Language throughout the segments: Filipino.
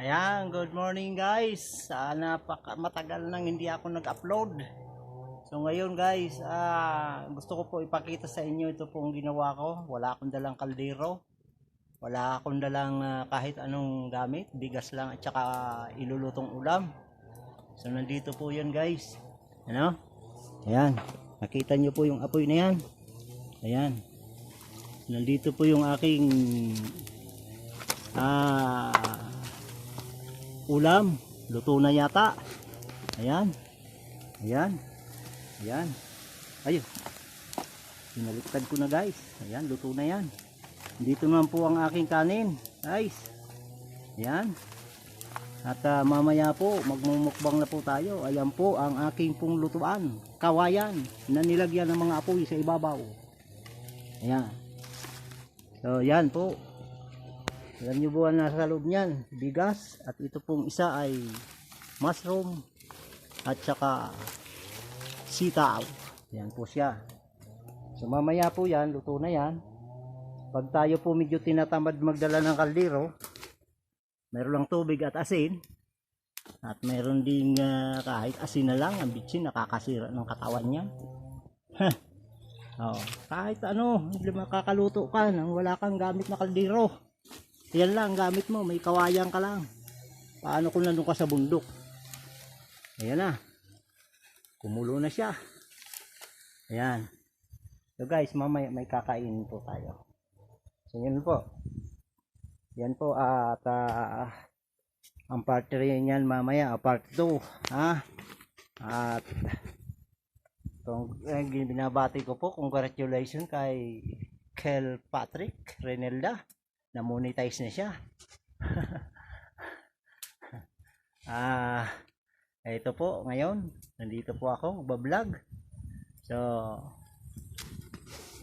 Ayan, good morning guys. Ah, napaka matagal nang hindi ako nag-upload. So ngayon guys, ah, gusto ko po ipakita sa inyo ito pong ginawa ko. Wala akong dalang kaldero. Wala akong dalang ah, kahit anong gamit. Bigas lang at saka ilulutong ulam. So nandito po yan guys. Ano? Ayan. Nakita nyo po yung apoy na yan. Ayan. Nandito po yung aking ah ulam. Luto na yata. Ayan. Ayan. Ayan. Ayun. Pinaliktad ko na guys. Ayan, luto na yan. Dito naman po ang aking kanin. Guys. Ayan. At ah, mamaya po, magmumukbang na po tayo. Ayan po ang aking pong lutuan. Kawayan na nilagyan ng mga apoy sa ibabaw. Ayan. So, yan po. Alam nyo po ang nasa loob niyan, bigas at ito pong isa ay mushroom at saka sitaw. Yan po siya. So mamaya po yan, luto na yan. Pag tayo po medyo tinatamad magdala ng kaldero, meron lang tubig at asin. At meron ding ah, kahit asin na lang, ang bitsin nakakasira ng katawan niya. oh, kahit ano, makakaluto ka nang wala kang gamit na kaldero. Yan lang gamit mo, may kawayan ka lang. Paano kung nandun ka sa bundok? Ayan na. Kumulo na siya. Ayan. So guys, mamaya may kakainin po tayo. So yun po. Yan po at ah, ang part 3 niyan mamaya, ah, part 2. Ha? At itong eh, binabati ko po, congratulations kay Kel Patrick Renelda na-monetize na siya. ah, ito po ngayon, nandito po ako, magbablog. So,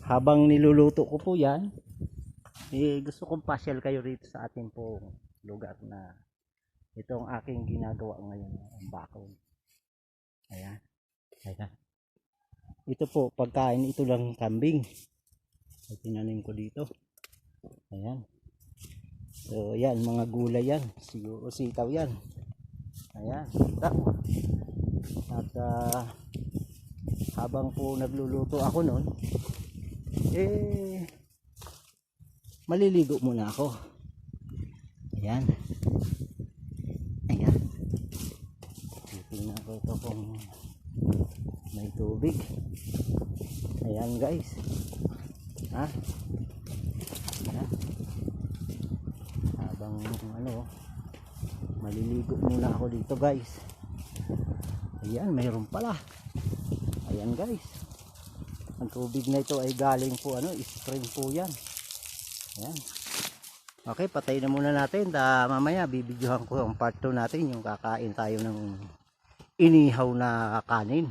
habang niluluto ko po yan, eh, gusto kong pasyal kayo rito sa ating po lugar na itong aking ginagawa ngayon, ang bakon. Ayan. Ayan. Ito po, pagkain ito lang kambing. Tinanim ko dito. Ayan. So, yan, mga gulay yan. Siguro sitaw yan. Ayan, kita. At ah, habang po nagluluto ako noon, eh, maliligo muna ako. Ayan. Ayan. Titingnan ko ito kung may tubig. Ayan guys. Ha? Ayan habang ano maliligo muna ako dito guys. Ayan mayroon pala. Ayan guys. Ang tubig na ito ay galing po ano spring po yan. Ayan. Okay patay na muna natin. Da mamaya bibidyohan ko ang part 2 natin yung kakain tayo ng inihaw na kanin